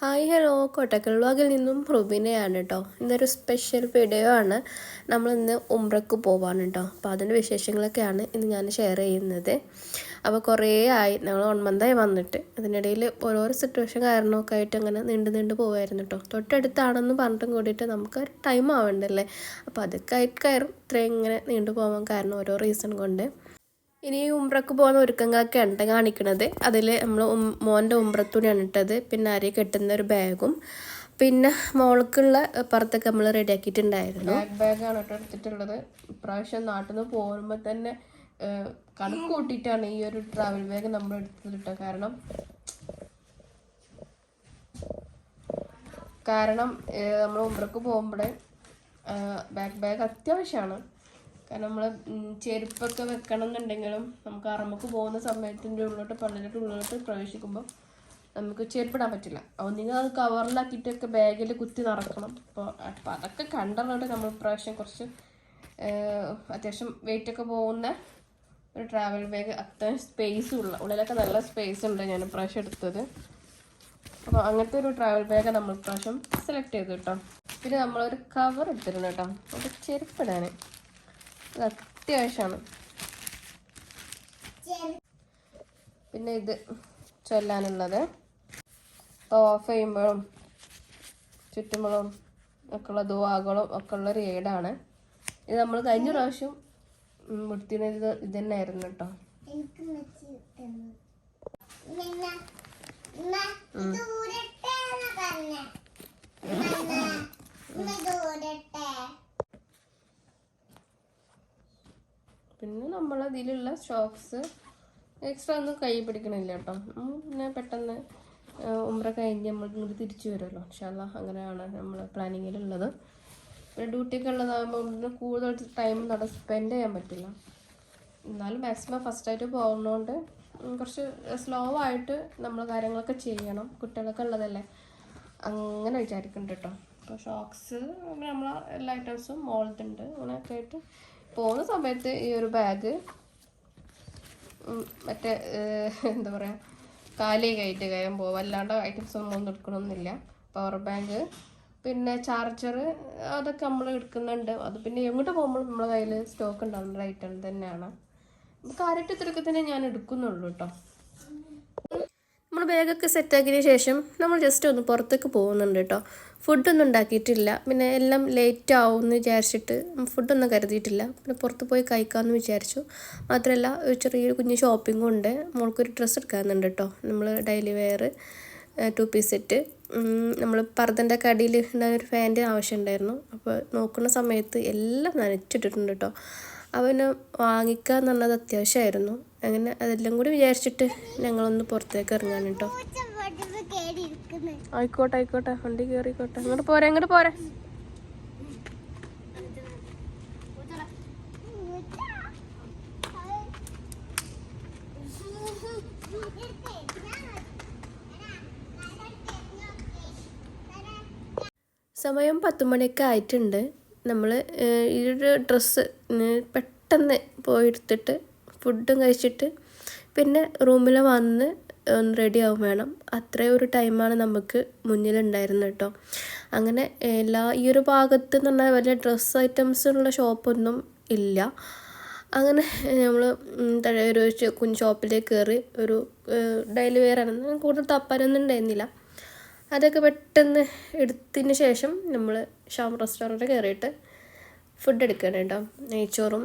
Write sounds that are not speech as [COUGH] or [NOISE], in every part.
Hi hello. Kottakkal വ്ളോഗിൽ നിന്നും റുബിനയാണ് കേട്ടോ ഇന്നൊരു സ്പെഷ്യൽ വീഡിയോ ആണ്. നമ്മളിന്ന് ഉംറക്ക് പോവാണ് കേട്ടോ അപ്പോൾ അതിന്റെ വിശേഷങ്ങളൊക്കെയാണ് ഇന്ന് ഞാൻ ഷെയർ ചെയ്യുന്നത്. അപ്പോൾ കുറേ ആയി. ഞങ്ങൾ വൺ മന്തായി വന്നിട്ട്. അതിനിടയിൽ ഓരോരോ സിറ്റുവേഷൻ കാരണമൊക്കെ ആയിട്ട് അങ്ങനെ നീണ്ടു നീണ്ടു പോവായിരുന്നു കേട്ടോ തൊട്ടടുത്താണെന്ന് പറഞ്ഞിട്ടും കൂടിയിട്ട് നമുക്ക് ടൈം ആവണ്ടല്ലേ? അപ്പോൾ അതൊക്കെ ആയിട്ട് കയറും. ഇത്രയും ഇങ്ങനെ നീണ്ടു പോകാൻ കാരണം ഓരോ റീസൺ കൊണ്ട്. ഇനി ഉംറക്ക് പോകുന്ന ഒരുക്കങ്ങളൊക്കെയാണ് ഉണ്ട് കാണിക്കണത്. അതിൽ നമ്മൾ മോന്റെ ഉംറത്തുണിയാണ് ഇട്ടത്. പിന്നെ അരി കെട്ടുന്ന ഒരു ബാഗും. പിന്നെ മോൾക്കുള്ള പുറത്തൊക്കെ നമ്മൾ റെഡിയാക്കിയിട്ടുണ്ടായിരുന്നു ബാഗ് ബാഗാണ് കേട്ടോ എടുത്തിട്ടുള്ളത്. ഇപ്രാവശ്യം നാട്ടിൽ നിന്ന് പോകുമ്പോൾ തന്നെ കണക്ക് കൂട്ടിയിട്ടാണ് ഈ ഒരു ട്രാവൽ ബാഗ് നമ്മൾ എടുത്തത് കാരണം കാരണം നമ്മൾ ഉംറക്ക് പോകുമ്പോഴേ ബാക്ക് ബാഗ് അത്യാവശ്യമാണ് കാരണം നമ്മൾ ചെരുപ്പൊക്കെ വെക്കണം എന്നുണ്ടെങ്കിലും നമുക്ക് അറമ്പക്ക് പോകുന്ന സമയത്തിന്റെ ഉള്ളിലോട്ട് പള്ളിയിലോട്ട് ഉള്ളിലോട്ട് പ്രവേശിക്കുമ്പോൾ നമുക്ക് ചെരുപ്പിടാൻ പറ്റില്ല. ഒന്നുകിൽ അത് കവറിലാക്കിയിട്ടൊക്കെ ബാഗിൽ കുത്തി നടക്കണം. അപ്പോൾ അപ്പോൾ അതൊക്കെ കണ്ടറിഞ്ഞിട്ട് നമ്മൾ പ്രാവശ്യം കുറച്ച് അത്യാവശ്യം വെയിറ്റൊക്കെ പോകുന്ന ഒരു ട്രാവൽ ബാഗ് അത്യാവശ്യം സ്പേസ് ഉള്ള ഉള്ളിലൊക്കെ നല്ല സ്പേസ് ഉണ്ട് ഞാൻ പ്രാവശ്യം എടുത്തത്. അപ്പോൾ അങ്ങനത്തെ ഒരു ട്രാവൽ ബാഗ് നമ്മൾ പ്രാവശ്യം സെലക്ട് ചെയ്തു കേട്ടോ. പിന്നെ നമ്മളൊരു കവർ എടുത്തിരുന്നു കേട്ടോ. അപ്പോൾ ചെരുപ്പിടാൻ അത് അത്യാവശ്യമാണ്. പിന്നെ ഇത് ചൊല്ലാനുള്ളത്. ഓഫ് ചെയ്യുമ്പോഴും ചുറ്റുമ്പോഴും ഒക്കെ ഉള്ള ദുവാകളും ഒക്കെ ഉള്ള ഒരു ഏടാണ്. ഇത് നമ്മൾ കഴിഞ്ഞ പ്രാവശ്യം മുടുത്തിനത് ഇത് തന്നെയായിരുന്നു കേട്ടോ. എനിക്ക് മെച്ചി തന്നു. മിന്ന, ഉമ്മ, ഇത് ഊരട്ടെ എന്ന് പറഞ്ഞെ. ഉമ്മ, ഉമ്മ ഇത് ഊരട്ടെ. പിന്നെ നമ്മൾ അതിലുള്ള ഷോക്സ് എക്സ്ട്രാ ഒന്നും കൈ പിടിക്കണില്ല കേട്ടോ പിന്നെ പെട്ടെന്ന് ഉമ്ര കഴിഞ്ഞ് നമ്മൾ ഇങ്ങോട്ട് തിരിച്ചു വരുമല്ലോ ഇൻഷാല്ല അങ്ങനെയാണ് നമ്മൾ പ്ലാനിങ്ങിലുള്ളത് പിന്നെ ഡ്യൂട്ടിയൊക്കെ ഉള്ളതാകുമ്പോൾ കൂടുതൽ ടൈം നട സ്പെൻഡ് ചെയ്യാൻ പറ്റില്ല. എന്നാലും മാക്സിമം ഫസ്റ്റായിട്ട് പോകുന്നതുകൊണ്ട് കുറച്ച് സ്ലോ ആയിട്ട് നമ്മൾ കാര്യങ്ങളൊക്കെ ചെയ്യണം. കുട്ടികളൊക്കെ ഉള്ളതല്ലേ. അങ്ങനെ വിചാരിക്കുന്നുണ്ട് കേട്ടോ അപ്പോൾ ഷോക്സ് നമ്മൾ എല്ലാ ഐറ്റംസും മോൾഡുണ്ട് അങ്ങനെയൊക്കെ ആയിട്ട് പോകുന്ന സമയത്ത് ഈ ഒരു ബാഗ് മറ്റേ [LAUGHS] എന്താ പറയുക കാലി കയറ്റ് കയം പോകും അല്ലാണ്ട് ഐറ്റംസ് ഒന്നും ഒന്നും എടുക്കണമെന്നില്ല പവർ ബാങ്ക് പിന്നെ ചാർജർ അതൊക്കെ നമ്മൾ എടുക്കുന്നുണ്ട്. അത് പിന്നെ എങ്ങോട്ട് പോകുമ്പോൾ നമ്മുടെ കയ്യിൽ സ്റ്റോക്ക് ഉണ്ടാവുന്ന ഐറ്റം തന്നെയാണ്. ഇത്രയൊക്കെ തന്നെ ഞാൻ എടുക്കുന്നുള്ളൂ കേട്ടോ. നമ്മൾ ബാഗൊക്കെ സെറ്റാക്കിയതിന് ശേഷം നമ്മൾ ജസ്റ്റ് ഒന്ന് പുറത്തേക്ക് പോകുന്നുണ്ട് കേട്ടോ. ഫുഡൊന്നും ഉണ്ടാക്കിയിട്ടില്ല. പിന്നെ എല്ലാം ലേറ്റ് ആവും എന്ന് വിചാരിച്ചിട്ട് ഫുഡൊന്നും കരുതിയിട്ടില്ല. പിന്നെ പുറത്ത് പോയി കഴിക്കാമെന്ന് വിചാരിച്ചു. മാത്രമല്ല ഒരു ചെറിയൊരു കുഞ്ഞ് ഷോപ്പിംഗും ഉണ്ട്. മോൾക്കൊരു ഡ്രസ്സ് എടുക്കാനുണ്ട് കേട്ടോ നമ്മൾ daily wear two piece set നമ്മൾ പർദ്ദന്റെ കടിയിൽ ഉണ്ടായ ഒരു ഫാന്റെ ആവശ്യമുണ്ടായിരുന്നു അപ്പോൾ നോക്കുന്ന സമയത്ത് എല്ലാം നനച്ചിട്ടിട്ടുണ്ട് കേട്ടോ അവന് വാങ്ങിക്കുക പറഞ്ഞത് അത്യാവശ്യമായിരുന്നു. അങ്ങനെ അതെല്ലാം കൂടി വിചാരിച്ചിട്ട് ഞങ്ങളൊന്ന് പുറത്തേക്ക് ഇറങ്ങാൻ കേട്ടോ. ആയിക്കോട്ടെ ആയിക്കോട്ടെ. വണ്ടി കേറിക്കോട്ടെ. ഇങ്ങോട്ട് പോരെ അങ്ങോട്ട് പോരെ. സമയം പത്ത് മണിയൊക്കെ ആയിട്ടുണ്ട്. നമ്മൾ ഈ ഒരു ഡ്രസ്സ് പെട്ടെന്ന് പോയി എടുത്തിട്ട് ഫുഡും കഴിച്ചിട്ട് പിന്നെ റൂമിൽ വന്ന് ഒന്ന് റെഡി ആവും വേണം. അത്രയും ഒരു ടൈമാണ് നമുക്ക് മുന്നിലുണ്ടായിരുന്നത് കേട്ടോ. അങ്ങനെ എല്ലാ ഈ ഒരു ഭാഗത്ത് എന്ന് പറഞ്ഞാൽ വലിയ ഡ്രസ്സ് ഐറ്റംസിനുള്ള ഷോപ്പൊന്നും ഇല്ല. അങ്ങനെ നമ്മൾ ഒരു കുഞ്ഞ് ഷോപ്പിലേക്ക് കയറി ഒരു ഡെയിലി വെയർ ആണെന്ന് കൂടുതൽ തപ്പാനൊന്നും ഉണ്ടായിരുന്നില്ല. അതൊക്കെ പെട്ടെന്ന് എടുത്തതിന് ശേഷം നമ്മൾ ഷാം റെസ്റ്റോറന്റ് കയറിയിട്ട് ഫുഡ് എടുക്കണം കേട്ടോ നെയ്ച്ചോറും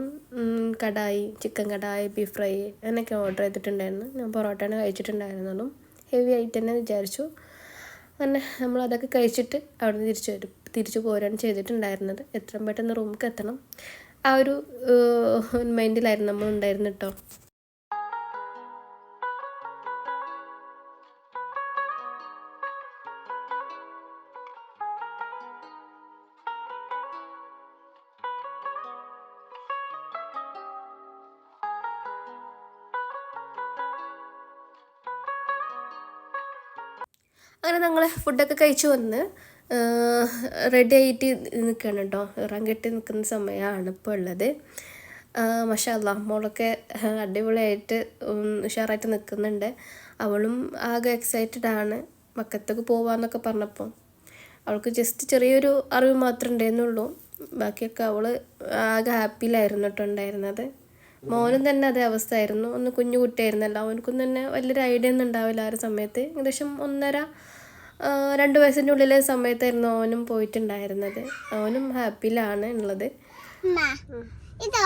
kadai chicken kadai beef fry അങ്ങനെയൊക്കെ ഓർഡർ ചെയ്തിട്ടുണ്ടായിരുന്നു. ഞാൻ പൊറോട്ടയാണ് കഴിച്ചിട്ടുണ്ടായിരുന്നുള്ളൂ. ഹെവി ആയിട്ട് തന്നെ വിചാരിച്ചു. അങ്ങനെ നമ്മൾ അതൊക്കെ കഴിച്ചിട്ട് അവിടെ നിന്ന് തിരിച്ചു വരും. തിരിച്ചു പോരാണ് ചെയ്തിട്ടുണ്ടായിരുന്നത്. എത്രയും പെട്ടെന്ന് റൂമിലേക്ക് എത്തണം. ആ ഒരു മൈൻഡിലായിരുന്നു നമ്മൾ ഉണ്ടായിരുന്നു കേട്ടോ ഞങ്ങൾ ഫുഡൊക്കെ കഴിച്ചു വന്ന് റെഡി ആയിട്ട് നിൽക്കണം കേട്ടോ ഇറാൻ കെട്ടി നിൽക്കുന്ന സമയമാണ് ഇപ്പോൾ ഉള്ളത്. മഷാല്ല മോളൊക്കെ അടിപൊളിയായിട്ട് ഉഷാറായിട്ട് നിൽക്കുന്നുണ്ട് അവളും ആകെ എക്സൈറ്റഡ് ആണ്. മക്കത്തേക്ക് പോവാന്നൊക്കെ പറഞ്ഞപ്പോൾ അവൾക്ക് ജസ്റ്റ് ചെറിയൊരു അറിവ് മാത്രമേ ഉണ്ടായിരുന്നുള്ളൂ ബാക്കിയൊക്കെ അവൾ ആകെ ഹാപ്പിയിലായിരുന്നു കേട്ടോ ഉണ്ടായിരുന്നത്. മോനും തന്നെ അതേ അവസ്ഥയായിരുന്നു. ഒന്ന് കുഞ്ഞു കുട്ടിയായിരുന്നല്ലോ. അവനക്കും തന്നെ വലിയൊരു ഐഡിയ ഒന്നും ഉണ്ടാവില്ല ആ ഒരു സമയത്ത്. ഏകദേശം ഒന്നര രണ്ട് വയസ്സിന്റെ ഉള്ളിലെ സമയത്തായിരുന്നു അവനും പോയിട്ടുണ്ടായിരുന്നത്. അവനും ഹാപ്പിയിലാണ് ഉള്ളത്. അമ്മ ഇത്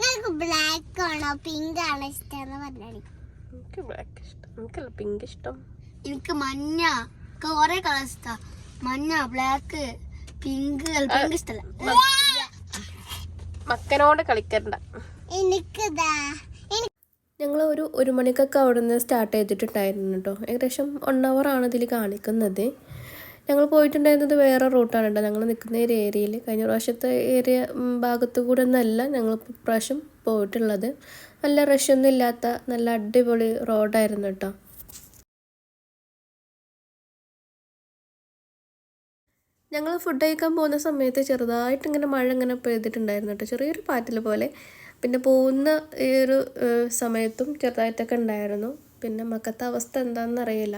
നിങ്ങൾക്ക് ബ്ലാക്ക് ആണോ? പിങ്ക് ആണോ എനിക്ക് ബ്ലാക്ക് ഇഷ്ടം. എനിക്കല്ല പിങ്ക് ഇഷ്ടം. എനിക്ക് മഞ്ഞ. കുറെ കളർ ഇഷ്ടാ. മഞ്ഞ ബ്ലാക്ക് പിങ്ക് പിങ്ക് ഇഷ്ടമല്ല മക്കനോട് കളിക്കണ്ട. എനിക്കിതാ. ഞങ്ങൾ ഒരു ഒരു മണിക്കൊക്കെ അവിടെ നിന്ന് സ്റ്റാർട്ട് ചെയ്തിട്ടുണ്ടായിരുന്നു കേട്ടോ ഏകദേശം വൺ ആണ് ഇതിൽ കാണിക്കുന്നത്. ഞങ്ങൾ പോയിട്ടുണ്ടായിരുന്നത് വേറെ റൂട്ടാണ് കേട്ടോ ഞങ്ങൾ നിൽക്കുന്ന ഒരു ഏരിയയിൽ കഴിഞ്ഞ പ്രാവശ്യത്തെ ഏരിയ ഭാഗത്തു കൂടെ ഒന്നല്ല ഞങ്ങൾ ഇപ്രാവശ്യം പോയിട്ടുള്ളത്. നല്ല റഷൊന്നും ഇല്ലാത്ത നല്ല അടിപൊളി റോഡായിരുന്നു കേട്ടോ ഞങ്ങൾ ഫുഡ് കഴിക്കാൻ പോകുന്ന സമയത്ത് ചെറുതായിട്ട് ഇങ്ങനെ മഴ ഇങ്ങനെ പെയ്തിട്ടുണ്ടായിരുന്നു കേട്ടോ ചെറിയൊരു പാറ്റൽ പോലെ പിന്നെ പോകുന്ന ഈ ഒരു സമയത്തും ചെറുതായിട്ടൊക്കെ ഉണ്ടായിരുന്നു. പിന്നെ മക്കത്തെ അവസ്ഥ എന്താണെന്ന് അറിയില്ല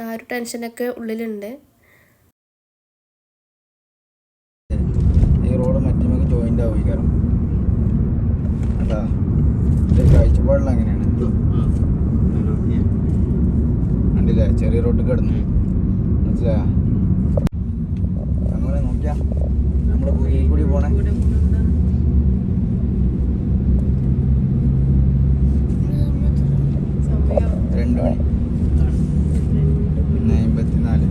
ആ ഒരു ടെൻഷനൊക്കെ ഉള്ളിലുണ്ട്. ഈ റോഡ് മറ്റുമൊക്കെ ജോയിന്റ് ആവും കാരണം. അതാ. കാഴ്ചപ്പാടിൽ അങ്ങനെയാണ്. കണ്ടില്ലേ? ചെറിയ റോഡ് കിടന്നു. മനസ്സിലാ നമ്മളെ നോക്കിയാ. നമ്മൾ പുരിയിൽ കൂടി പോണേ രണ്ട് മണി ഒന്ന് അമ്പത്തിനാല്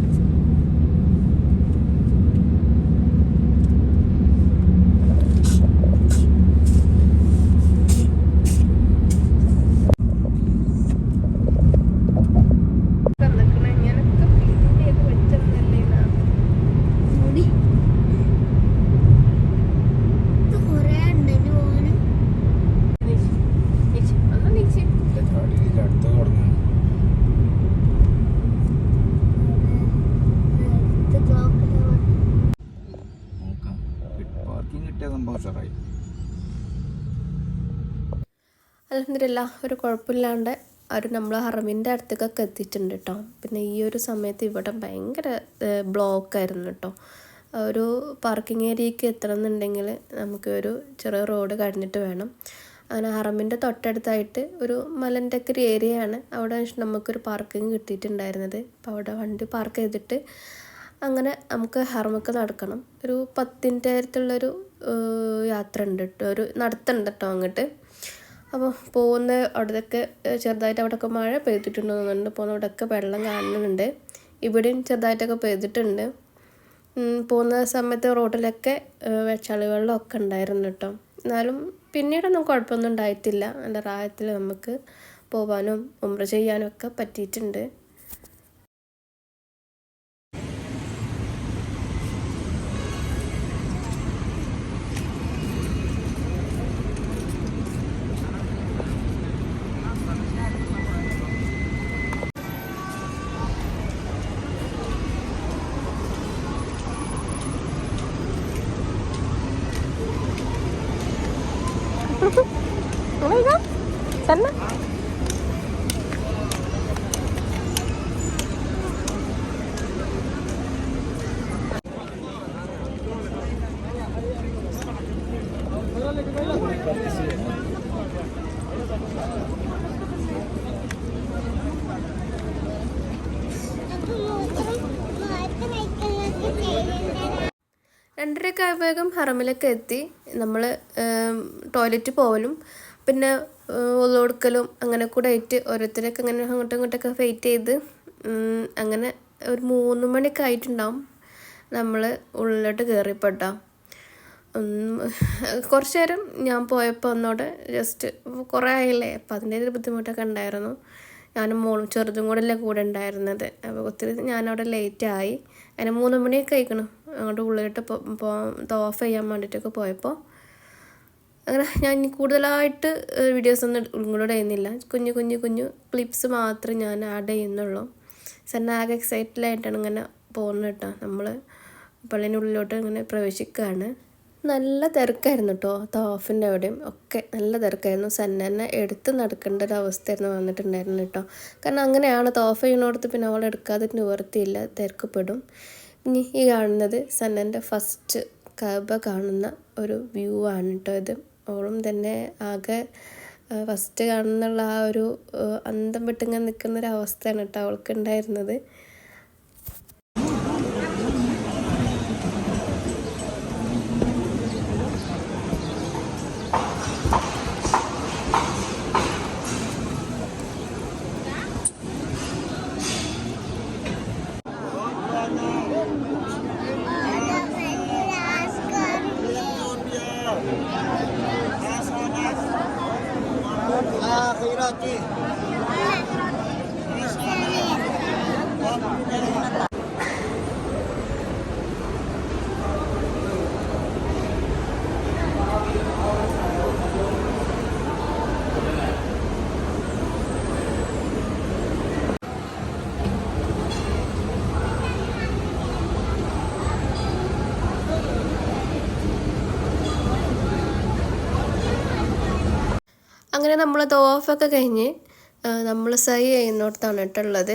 മുടി ഇത് കുറേ ഉണ്ട് ഇത് പോകാന് ഇതിന്റെ അടുത്ത് തുടങ്ങുന്നു ഇത് ക്ലോക്ക് നോക്കാം പാർക്കിംഗ് കിട്ടിയ സംഭവം സാറായി അലഹമില്ല ഒരു കുഴപ്പമില്ലാണ്ട് ഒരു നമ്മൾ ഹറമിന്റെ അടുത്തേക്കൊക്കെ എത്തിയിട്ടുണ്ട് കേട്ടോ പിന്നെ ഈ ഒരു സമയത്ത് ഇവിടെ ഭയങ്കര ബ്ലോക്കായിരുന്നു കേട്ടോ ഒരു പാർക്കിംഗ് ഏരിയയ്ക്ക് എത്തണമെന്നുണ്ടെങ്കിൽ നമുക്ക് ഒരു ചെറിയ റോഡ് കഴിഞ്ഞിട്ട് വേണം. അങ്ങനെ ഹറമിന്റെ തൊട്ടടുത്തായിട്ട് ഒരു മലന്റെ ഒക്കെ ഒരു ഏരിയയാണ് അവിടെ നമുക്കൊരു പാർക്കിംഗ് കിട്ടിയിട്ടുണ്ടായിരുന്നത്. അപ്പോൾ അവിടെ വണ്ടി പാർക്ക് ചെയ്തിട്ട് അങ്ങനെ നമുക്ക് ഹറമൊക്കെ നടക്കണം. ഒരു പത്തിന്റെ അടുത്തുള്ളൊരു യാത്ര ഉണ്ട് കേട്ടോ ഒരു നടത്തുണ്ട് കേട്ടോ അങ്ങോട്ട്. അപ്പോൾ പോകുന്ന അവിടത്തൊക്കെ ചെറുതായിട്ട് അവിടെയൊക്കെ മഴ പെയ്തിട്ടുണ്ടെന്ന് തോന്നുന്നുണ്ട് പോകുന്ന അവിടെയൊക്കെ വെള്ളം കാണുന്നുണ്ട്. ഇവിടെയും ചെറുതായിട്ടൊക്കെ പെയ്തിട്ടുണ്ട്. പോകുന്ന സമയത്ത് റോഡിലൊക്കെ ചളിവെള്ളമൊക്കെ ചളി വെള്ളമൊക്കെ ഉണ്ടായിരുന്നു കേട്ടോ. എന്നാലും പിന്നീടൊന്നും കുഴപ്പമൊന്നും ഉണ്ടായിട്ടില്ല. എന്റെ റായത്തിൽ നമുക്ക് പോകാനും ഉമ്ര ചെയ്യാനും ഒക്കെ പറ്റിയിട്ടുണ്ട്. രണ്ടരയൊക്കെ ആയപ്പോഴേക്കും ഹറമിലൊക്കെ എത്തി. നമ്മൾ ടോയ്ലറ്റ് പോകലും പിന്നെ ഒതുകൊടുക്കലും അങ്ങനെ കൂടെ ആയിട്ട് ഓരോരുത്തരൊക്കെ അങ്ങനെ അങ്ങോട്ടും ഇങ്ങോട്ടൊക്കെ വെയിറ്റ് ചെയ്ത് അങ്ങനെ ഒരു മൂന്ന് മണിയൊക്കെ ആയിട്ടുണ്ടാവും നമ്മൾ ഉള്ളിലോട്ട് കയറിപ്പെട്ടോ കുറച്ച് നേരം ഞാൻ പോയപ്പോൾ ഒന്നോടെ ജസ്റ്റ് കുറേ ആയില്ലേ? അപ്പം അതിന്റെ ഒരു ബുദ്ധിമുട്ടൊക്കെ ഉണ്ടായിരുന്നു. ഞാനും മോളും ചെറുതും കൂടെ അല്ലേ കൂടെ ഉണ്ടായിരുന്നത്. അപ്പോൾ ഒത്തിരി ഞാനവിടെ ലേറ്റ് ആയി. അങ്ങനെ മൂന്ന് മണിയൊക്കെ കഴിക്കണം അങ്ങോട്ട് ഉള്ളിലിട്ട് പോ ഓഫ് ചെയ്യാൻ വേണ്ടിയിട്ടൊക്കെ പോയപ്പോൾ അങ്ങനെ ഞാൻ കൂടുതലായിട്ട് വീഡിയോസ് ഒന്നും ഇൻക്ലൂഡ് ചെയ്യുന്നില്ല. കുഞ്ഞു കുഞ്ഞു കുഞ്ഞു ക്ലിപ്സ് മാത്രമേ ഞാൻ ആഡ് ചെയ്യുന്നുള്ളൂ. സെന്നെ ആകെ എക്സൈറ്റഡ് ആയിട്ടാണ് ഇങ്ങനെ പോകുന്നത് കേട്ടോ. നമ്മൾ പള്ളിനുള്ളിലോട്ട് ഇങ്ങനെ പ്രവേശിക്കുകയാണ് നല്ല തിരക്കായിരുന്നു കേട്ടോ തോഫിന്റെ അവിടെയും ഒക്കെ നല്ല തിരക്കായിരുന്നു. സന്നനെ എടുത്ത് നടക്കേണ്ട ഒരു അവസ്ഥയായിരുന്നു വന്നിട്ടുണ്ടായിരുന്നു കേട്ടോ കാരണം അങ്ങനെയാണ് തോഫ ചെയ്യണോടത്ത് പിന്നെ അവൾ എടുക്കാതെ നിവർത്തിയില്ല. തിരക്കപ്പെടും. ഇനി ഈ കാണുന്നത് സന്നന്റെ ഫസ്റ്റ് കബ കാണുന്ന ഒരു വ്യൂ ആണ് കേട്ടോ ഇത്. അവളും തന്നെ ആകെ ഫസ്റ്റ് കാണുന്നുള്ള ആ ഒരു അന്തം വിട്ടിങ്ങനെ നിൽക്കുന്ന ഒരു അവസ്ഥയാണ് കേട്ടോ അവൾക്ക് ഉണ്ടായിരുന്നത് അങ്ങനെ നമ്മൾ തോഫൊക്കെ കഴിഞ്ഞ് നമ്മൾ സൈ ചെയ്യുന്നിടത്താണ് കേട്ടുള്ളത്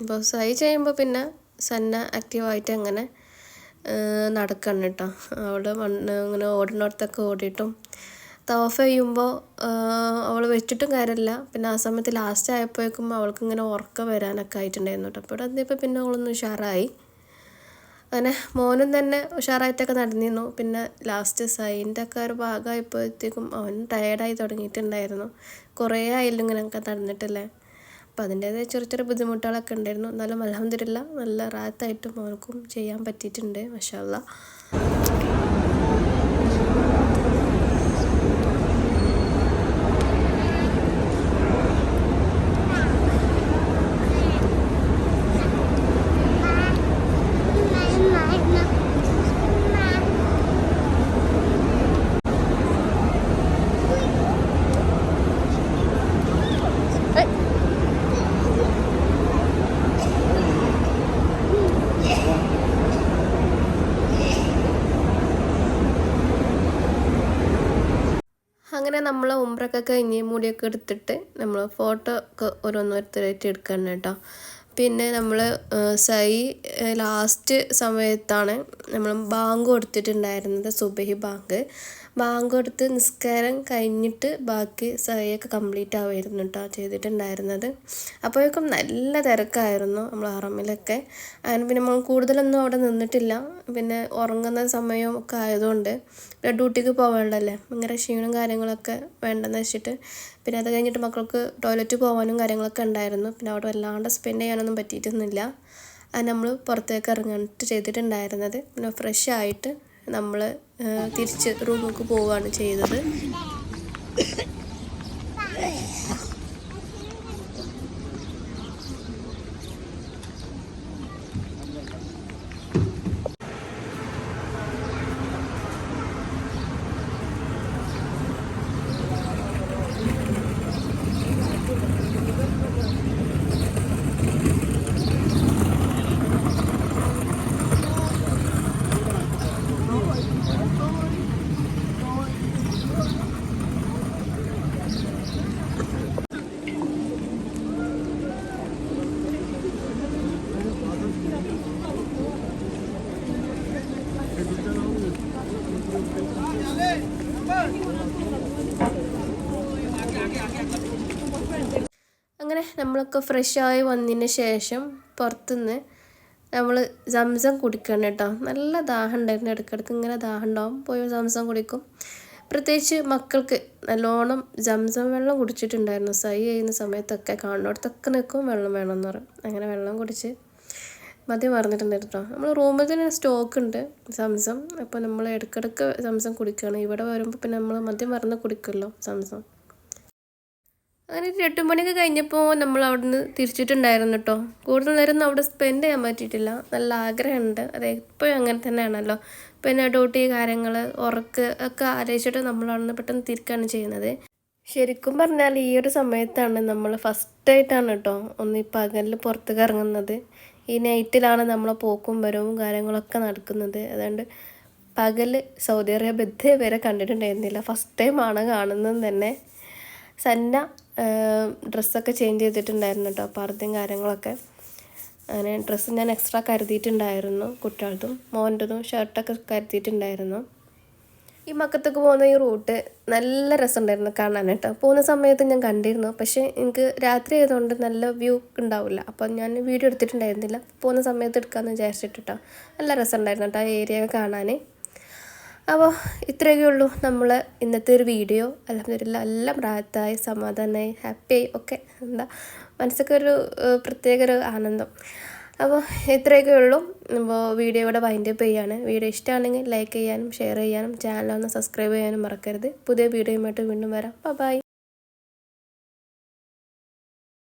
അപ്പോൾ സൈ ചെയ്യുമ്പോൾ പിന്നെ സന്ന ആക്റ്റീവായിട്ട് അങ്ങനെ നടക്കണം കേട്ടോ. അവൾ മണ്ണ് ഇങ്ങനെ ഓടുന്നിടത്തൊക്കെ ഓടിയിട്ടും തോഫ ചെയ്യുമ്പോൾ അവൾ വെച്ചിട്ടും കാര്യമില്ല. പിന്നെ ആ സമയത്ത് ലാസ്റ്റ് ആയപ്പോഴേക്കും അവൾക്ക് ഇങ്ങനെ ഉറക്കം വരാനൊക്കെ ആയിട്ടുണ്ടായിരുന്നു കേട്ടോ. അപ്പോൾ അതിപ്പോൾ പിന്നെ അവളൊന്ന് ഉഷാറായി. അങ്ങനെ മോനും തന്നെ ഉഷാറായിട്ടൊക്കെ നടന്നിരുന്നു. പിന്നെ ലാസ്റ്റ് സൈന്റെ ഒക്കെ ഒരു ഭാഗമായപ്പോഴത്തേക്കും അവൻ ടയേർഡായി തുടങ്ങിയിട്ടുണ്ടായിരുന്നു. കുറേ ആയാലും ഇങ്ങനെയൊക്കെ നടന്നിട്ടില്ലേ? അപ്പോൾ അതിന്റേതായ ചെറിയ ചെറിയ ബുദ്ധിമുട്ടുകളൊക്കെ ഉണ്ടായിരുന്നു. എന്നാലും അലഹമില്ല നല്ല റാത്തായിട്ട് മോനക്കും ചെയ്യാൻ പറ്റിയിട്ടുണ്ട് മഷാല്ല അങ്ങനെ നമ്മൾ ഉമ്പ്രക്ക കഴിഞ്ഞ് മുടിയൊക്കെ എടുത്തിട്ട് നമ്മൾ ഫോട്ടോ ഒക്കെ ഓരോന്നോരുത്തരായിട്ട് എടുക്കണം കേട്ടോ. പിന്നെ നമ്മൾ സൈ ലാസ്റ്റ് സമയത്താണ് നമ്മൾ ബാങ്ക് കൊടുത്തിട്ടുണ്ടായിരുന്നത് സുബഹി ബാങ്ക്. ബാങ്ക് കൊടുത്ത് നിസ്കാരം കഴിഞ്ഞിട്ട് ബാക്കി സഹയൊക്കെ കംപ്ലീറ്റ് ആവുമായിരുന്നു കേട്ടോ ചെയ്തിട്ടുണ്ടായിരുന്നത്. അപ്പോഴേക്കും നല്ല തിരക്കായിരുന്നു നമ്മൾ ആറമ്മിലൊക്കെ. അങ്ങനെ പിന്നെ നമ്മൾ കൂടുതലൊന്നും അവിടെ നിന്നിട്ടില്ല. പിന്നെ ഉറങ്ങുന്ന സമയം ഒക്കെ ആയതുകൊണ്ട് പിന്നെ ഡ്യൂട്ടിക്ക് പോകേണ്ടല്ലേ ഭയങ്കര ക്ഷീണം കാര്യങ്ങളൊക്കെ വേണ്ടെന്ന് വെച്ചിട്ട്. പിന്നെ അത് കഴിഞ്ഞിട്ട് മക്കൾക്ക് ടോയ്ലറ്റ് പോകാനും കാര്യങ്ങളൊക്കെ ഉണ്ടായിരുന്നു. പിന്നെ അവിടെ വല്ലാണ്ട് സ്പെൻഡ് ചെയ്യാനൊന്നും പറ്റിയിട്ടൊന്നുമില്ല. അത് നമ്മൾ പുറത്തേക്ക് ഇറങ്ങിയിട്ട് ചെയ്തിട്ടുണ്ടായിരുന്നത്. പിന്നെ ഫ്രഷ് ആയിട്ട് നമ്മൾ തിരിച്ച് റൂമിലേക്ക് പോവുകയാണ് ചെയ്തത് അങ്ങനെ നമ്മളൊക്കെ ആയി വന്നതിന് ശേഷം പുറത്തുനിന്ന് നമ്മൾ സംസം കുടിക്കണം കേട്ടോ. നല്ല ദാഹം ഉണ്ടായിരുന്നു ഇടയ്ക്കിടയ്ക്ക് ഇങ്ങനെ ദാഹം ഉണ്ടാവും. പോയി സംസം കുടിക്കും. പ്രത്യേകിച്ച് മക്കൾക്ക് നല്ലോണം ജംസം വെള്ളം കുടിച്ചിട്ടുണ്ടായിരുന്നു. സൈ ചെയ്യുന്ന സമയത്തൊക്കെ കാണുന്നിടത്തൊക്കെ നിൽക്കും വെള്ളം വേണമെന്ന് പറയും. അങ്ങനെ വെള്ളം കുടിച്ച് മതി മറന്നിട്ടുണ്ടായിരുന്നു കേട്ടോ. നമ്മൾ റൂമിൽ തന്നെ സ്റ്റോക്ക് ഉണ്ട് സംസം. അപ്പോൾ നമ്മൾ ഇടയ്ക്കിടയ്ക്ക് സംസം കുടിക്കുകയാണ്. ഇവിടെ വരുമ്പോൾ പിന്നെ നമ്മൾ മദ്യം മറന്ന് കുടിക്കുമല്ലോ സംസം. അങ്ങനെ ഒരു എട്ട് മണിയൊക്കെ കഴിഞ്ഞപ്പോൾ നമ്മൾ അവിടുന്ന് തിരിച്ചിട്ടുണ്ടായിരുന്നു കേട്ടോ കൂടുതൽ നേരം ഒന്നും അവിടെ സ്പെൻഡ് ചെയ്യാൻ പറ്റിയിട്ടില്ല. നല്ല ആഗ്രഹമുണ്ട്. അത് എപ്പോഴും അങ്ങനെ തന്നെയാണല്ലോ. പിന്നെ ഡ്യൂട്ടി കാര്യങ്ങൾ ഉറക്ക് ഒക്കെ ആലോചിച്ചിട്ട് നമ്മൾ അവിടുന്ന് പെട്ടെന്ന് തിരിക്കുകയാണ് ചെയ്യുന്നത്. ശരിക്കും പറഞ്ഞാൽ ഈ ഒരു സമയത്താണ് നമ്മൾ ഫസ്റ്റായിട്ടാണ് കേട്ടോ ഒന്ന് ഈ പകലിൽ പുറത്തേക്ക് ഇറങ്ങുന്നത്. ഈ നൈറ്റിലാണ് നമ്മളെ പോക്കും വരവും കാര്യങ്ങളൊക്കെ നടക്കുന്നത്. അതുകൊണ്ട് പകൽ സൗദി അറേബ്യ ഇതേവരെ കണ്ടിട്ടുണ്ടായിരുന്നില്ല. ഫസ്റ്റ് ടൈമാണ് കാണുന്നത് തന്നെ. സന്ന ഡ്രസ്സൊക്കെ ചേഞ്ച് ചെയ്തിട്ടുണ്ടായിരുന്നു കേട്ടോ പർദ്ദയും കാര്യങ്ങളൊക്കെ. അങ്ങനെ ഡ്രസ്സ് ഞാൻ എക്സ്ട്രാ കരുതിയിട്ടുണ്ടായിരുന്നു കുട്ടികളതും മോന്റെതും ഷർട്ടൊക്കെ കരുതിയിട്ടുണ്ടായിരുന്നു. ഈ മക്കത്തേക്ക് പോകുന്ന ഈ റൂട്ട് നല്ല രസമുണ്ടായിരുന്നു കാണാൻ കേട്ടോ പോകുന്ന സമയത്ത് ഞാൻ കണ്ടിരുന്നു പക്ഷേ എനിക്ക് രാത്രി ആയതുകൊണ്ട് നല്ല വ്യൂ ഉണ്ടാവില്ല. അപ്പോൾ ഞാൻ വീഡിയോ എടുത്തിട്ടുണ്ടായിരുന്നില്ല. പോകുന്ന സമയത്ത് എടുക്കാമെന്ന് വിചാരിച്ചിട്ട് കേട്ടോ നല്ല രസമുണ്ടായിരുന്നു കേട്ടോ ആ ഏരിയ കാണാൻ അപ്പോൾ ഇത്രയൊക്കെ ഉള്ളൂ നമ്മൾ ഇന്നത്തെ ഒരു വീഡിയോ. അലഹമില്ല എല്ലാം പ്രായത്തായി സമാധാനമായി ഹാപ്പിയായി ഒക്കെ എന്താ മനസ്സൊക്കെ ഒരു പ്രത്യേക ഒരു ആനന്ദം. അപ്പോൾ ഇത്രയൊക്കെ ഉള്ളൂ. അപ്പോൾ വീഡിയോ ഇവിടെ വൈൻഡപ്പ് ചെയ്യാണ്. വീഡിയോ ഇഷ്ടമാണെങ്കിൽ ലൈക്ക് ചെയ്യാനും ഷെയർ ചെയ്യാനും ചാനൽ ഒന്ന് സബ്സ്ക്രൈബ് ചെയ്യാനും മറക്കരുത്. പുതിയ വീഡിയോയുമായിട്ട് വീണ്ടും വരാം. ബൈ